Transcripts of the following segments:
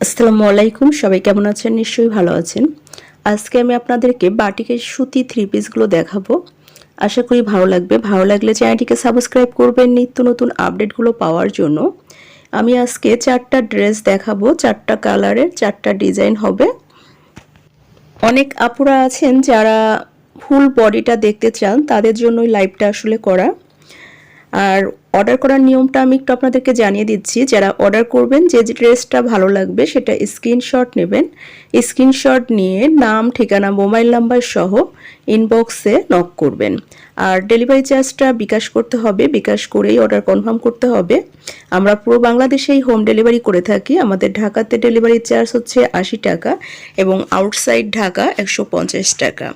আসসালামু আলাইকুম, সবাই কেমন আছেন? নিশ্চয়ই ভালো আছেন। আজকে আমি আপনাদেরকে বাটিকের সুতি থ্রি পিসগুলো দেখাবো। আশা করি ভালো লাগবে। ভালো লাগলে চ্যানেলটিকে সাবস্ক্রাইব করবেন নিত্য নতুন আপডেটগুলো পাওয়ার জন্য। আমি আজকে চারটা ড্রেস দেখাবো, চারটা কালারের চারটা ডিজাইন হবে। অনেক আপুরা আছেন যারা ফুল বডিটা দেখতে চান, তাদের জন্যই লাইভটা আসলে করা। আর অর্ডার করার নিয়মটা আমি একটু আপনাদেরকে জানিয়ে দিচ্ছি। যারা অর্ডার করবেন, যে ড্রেসটা ভালো লাগবে সেটা স্ক্রিনশট নেবেন। স্ক্রিনশট নিয়ে নাম, ঠিকানা মোবাইল নাম্বার সহ ইনবক্সে নক করবেন। আর ডেলিভারি চার্জটা বিকাশ করতে হবে। বিকাশ করেই অর্ডার কনফার্ম করতে হবে। আমরা পুরো বাংলাদেশেই হোম ডেলিভারি করে থাকি। আমাদের ঢাকাতে ডেলিভারি চার্জ হচ্ছে আশি টাকা এবং আউটসাইড ঢাকা একশো পঞ্চাশ টাকা।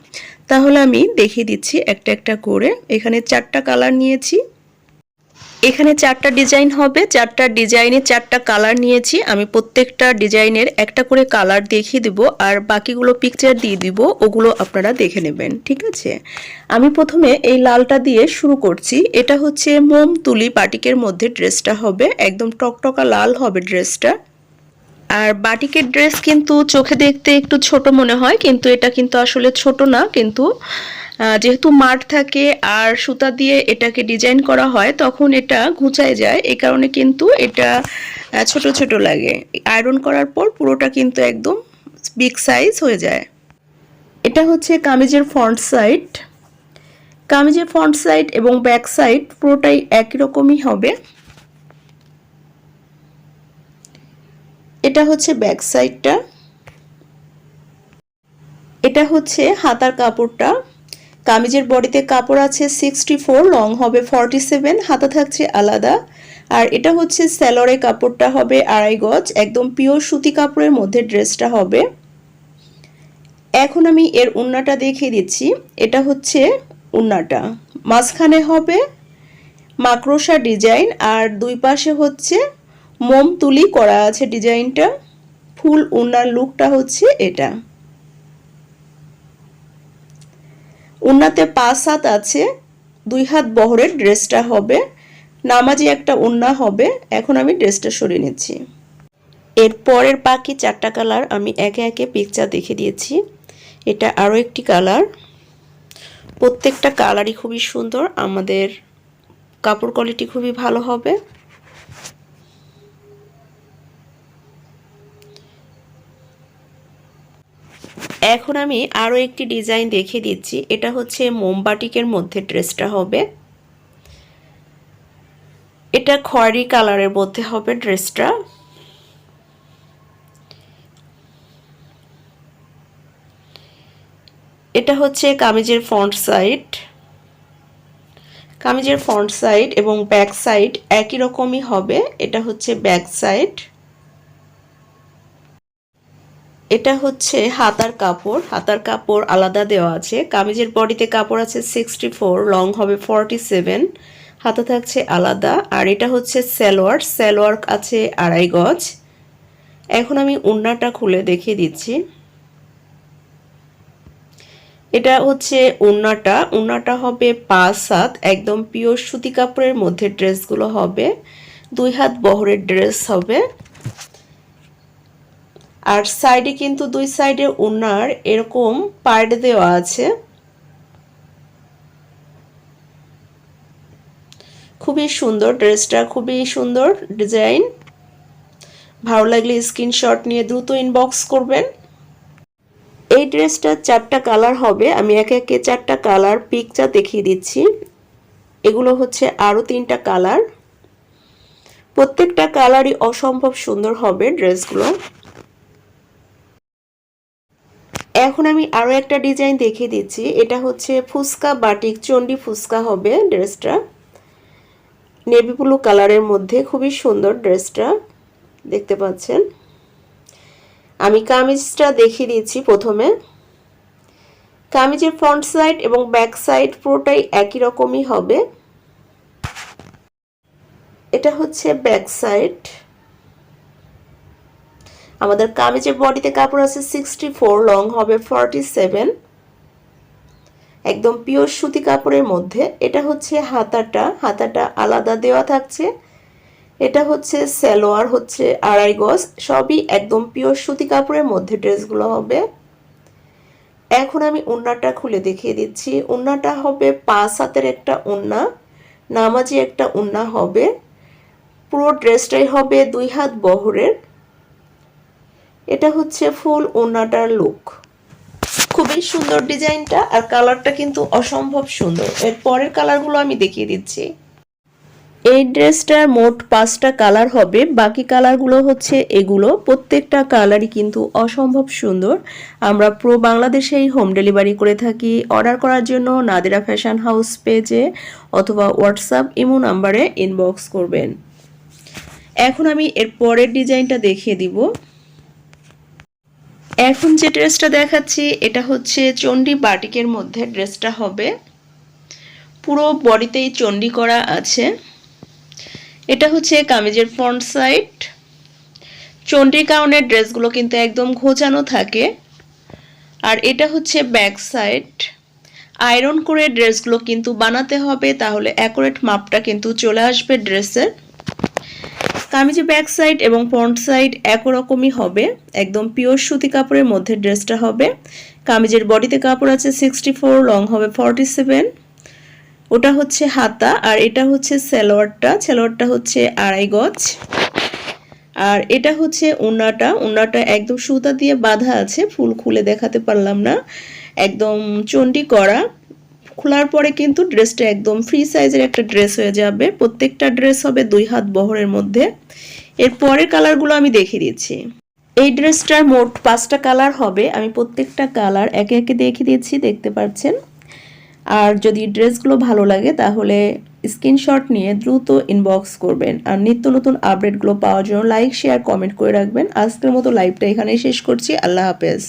তাহলে আমি দেখিয়ে দিচ্ছি একটা একটা করে। এখানে চারটা কালার নিয়েছি। এখানে চারটা ডিজাইন হবে, চারটা ডিজাইনে চারটা কালার নিয়েছি। আমি প্রত্যেকটা ডিজাইনের একটা করে কালার দেখিয়ে দিব আর বাকিগুলো পিকচার দিয়ে দিব, ওগুলো আপনারা দেখে নেবেন, ঠিক আছে? আমি প্রথমে এই লালটা দিয়ে শুরু করছি। এটা হচ্ছে মোম তুলি পাটিকের মধ্যে ড্রেসটা হবে, একদম টকটকা লাল হবে ড্রেসটা। আর বাটিকের ড্রেস কিন্তু চোখে দেখতে একটু ছোট মনে হয়, কিন্তু এটা কিন্তু আসলে ছোট না, কিন্তু যেহেতু মাঠ থাকে আর সুতা দিয়ে এটাকে ডিজাইন করা হয়, তখন এটা ঘুচায় যায়। এই কারণে কিন্তু এটা ছোট ছোট লাগে। আয়রন করার পর পুরোটা কিন্তু একদম বিগ সাইজ হয়ে যায়। এটা হচ্ছে কামিজের ফ্রন্ট সাইড কামিজের ফ্রন্ট সাইড এবং ব্যাক সাইড পুরোটাই একই রকমই হবে। এটা হচ্ছে ব্যাক সাইডটা এটা হচ্ছে হাতার কাপড়টা। কামিজের বডিতে কাপড় আছে সিক্সটি ফোর লং হবে ফর্টি সেভেন হাতা থাকছে আলাদা। আর এটা হচ্ছে স্যালোরে কাপড়টা হবে আড়াই গজ, একদম পিওর সুতি কাপড়ের মধ্যে ড্রেসটা হবে। এখন আমি এর উন্নাটা দেখিয়ে দিচ্ছি। এটা হচ্ছে উন্নাটা। মাঝখানে হবে মাকড়সা ডিজাইন, আর দুই পাশে হচ্ছে মোম তুলি করা আছে ডিজাইনটা। ফুল উন্নার লুকটা হচ্ছে এটা। উন্নাতে পাঁচ হাত আছে, দুই হাত বহরের ড্রেসটা হবে, নামাজি একটা উন্না হবে, এখন আমি ড্রেসটা সরিয়ে নিচ্ছি। এর পরের বাকি চারটা কালার আমি একে একে পিকচার দেখে দিয়েছি। এটা আরও একটি কালার। প্রত্যেকটা কালারই খুবই সুন্দর, আমাদের কাপড় কোয়ালিটি খুবই ভালো হবে। এখন আমি আরও একটি ডিজাইন দেখে দিচ্ছি। এটা হচ্ছে মোমবাটিকের মধ্যে ড্রেসটা হবে। এটা খয়েরি কালারের মধ্যে হবে ড্রেসটা। এটা হচ্ছে কামিজের ফ্রন্ট সাইড। কামিজের ফ্রন্ট সাইড এবং ব্যাক সাইড একই রকমই হবে। এটা হচ্ছে ব্যাক সাইড। এটা হচ্ছে হাতার কাপড়। হাতার কাপড় আলাদা দেওয়া আছে। কামিজের বডিতে কাপড় আছে সিক্সটি ফোর লং হবে ফর্টি সেভেন হাতা থাকছে আলাদা। আর এটা হচ্ছে স্যালোয়ার স্যালোয়ার আছে আড়াই গজ। এখন আমি উন্নাটা খুলে দেখিয়ে দিচ্ছি। এটা হচ্ছে উন্নাটা। উন্নাটা হবে পাঁচ হাত। একদম পিওর সুতি কাপড়ের মধ্যে ড্রেসগুলো হবে। দুই হাত বহরের ড্রেস হবে। আর সাইডে কিন্তু দুই সাইডে উনার এরকম পার্ট দেওয়া আছে। খুবই সুন্দর ড্রেসটা, খুবই সুন্দর ডিজাইন ভালো লাগলে স্ক্রিনশট নিয়ে দ্রুত ইনবক্স করবেন। এই ড্রেসটার চারটা কালার হবে। আমি একে একে চারটা কালার পিকচার দেখিয়ে দিচ্ছি। এগুলো হচ্ছে আরও তিনটা কালার প্রত্যেকটা কালারই অসম্ভব সুন্দর হবে ড্রেসগুলো। এখন আমি আরও একটা ডিজাইন দেখিয়ে দিচ্ছি। এটা হচ্ছে ফুচকা বাটিক, চণ্ডী ফুচকা হবে ড্রেসটা। নেভি ব্লু কালারের মধ্যে খুবই সুন্দর ড্রেসটা, দেখতে পাচ্ছেন। আমি কামিজটা দেখিয়ে দিচ্ছি প্রথমে। কামিজের ফ্রন্ট সাইড এবং ব্যাক সাইড পুরোটাই একই রকমই হবে। এটা হচ্ছে ব্যাক সাইড। আমাদের কামিজের বডিতে কাপড় আছে সিক্সটি ফোর লং হবে ফর্টি সেভেন একদম পিওর সুতি কাপড়ের মধ্যে। এটা হচ্ছে হাতাটা হাতাটা আলাদা দেওয়া থাকছে। এটা হচ্ছে সালোয়ার, হচ্ছে আড়াই গজ। সবই একদম পিওর সুতি কাপড়ের মধ্যে ড্রেসগুলো হবে। এখন আমি উন্নাটা খুলে দেখিয়ে দিচ্ছি। উন্নাটা হবে পাঁচ হাতের একটা উন্না। নামাজি একটা উন্না হবে। পুরো ড্রেসটাই হবে দুই হাত বহরের। এটা হচ্ছে ফুল ওনাটার লুক খুবই সুন্দর ডিজাইনটা, আর কালারটা কিন্তু অসম্ভব সুন্দর। এর পরের কালারগুলো আমি দেখিয়ে দিচ্ছি। এই ড্রেসটার মোট পাঁচটা কালার হবে। বাকি কালারগুলো হচ্ছে এগুলো। প্রত্যেকটা কালারই কিন্তু অসম্ভব সুন্দর। আমরা পুরো বাংলাদেশেই হোম ডেলিভারি করে থাকি। অর্ডার করার জন্য নাদিরা ফ্যাশন হাউস পেজে অথবা হোয়াটসঅ্যাপ ইমো নাম্বারে ইনবক্স করবেন। এখন আমি এর পরের ডিজাইনটা দেখিয়ে দিব। এখন যে ড্রেসটা দেখাচ্ছি, এটা হচ্ছে চণ্ডী বাটিকের মধ্যে ড্রেসটা হবে। পুরো বডিতেই চণ্ডী করা আছে। এটা হচ্ছে কামিজের ফ্রন্ট সাইড। চণ্ডীর কারণে ড্রেসগুলো কিন্তু একদম ঘোচানো থাকে। আর এটা হচ্ছে ব্যাক সাইড। আয়রন করে ড্রেসগুলো কিন্তু বানাতে হবে, তাহলে অ্যাকুরেট মাপটা কিন্তু চলে আসবে ড্রেসের। কামিজের ব্যাক সাইড এবং ফ্রন্ট সাইড একরকমই হবে। একদম পিওর সুতি কাপড়ের মধ্যে ড্রেসটা হবে। কামিজের বডিতে কাপড় আছে সিক্সটি ফোর লং হবে ফর্টি সেভেন ওটা হচ্ছে হাতা আর এটা হচ্ছে সালোয়ারটা। সালোয়ারটা হচ্ছে আড়াই গজ। আর এটা হচ্ছে উন্নাটা। উন্নাটা একদম সুতা দিয়ে বাঁধা আছে। ফুল খুলে দেখাতে পারলাম না। একদম চন্ডি করা। খোলার পরে কিন্তু ড্রেসটা একদম ফ্রি সাইজের একটা ড্রেস হয়ে যাবে। প্রত্যেকটা ড্রেস হবে দুই হাত বহরের মধ্যে। এর পরের কালারগুলো আমি দেখিয়ে দিচ্ছি। এই ড্রেসটার মোট পাঁচটা কালার হবে। আমি প্রত্যেকটা কালার একে একে দেখিয়ে দিচ্ছি, দেখতে পাচ্ছেন? আর যদি ড্রেসগুলো ভালো লাগে, তাহলে স্ক্রিনশট নিয়ে দ্রুত ইনবক্স করবেন। আর নিত্য নতুন আপডেটগুলো পাওয়ার জন্য লাইক শেয়ার কমেন্ট করে রাখবেন। আজকের মতো লাইভটা এখানেই শেষ করছি। আল্লাহ হাফেজ।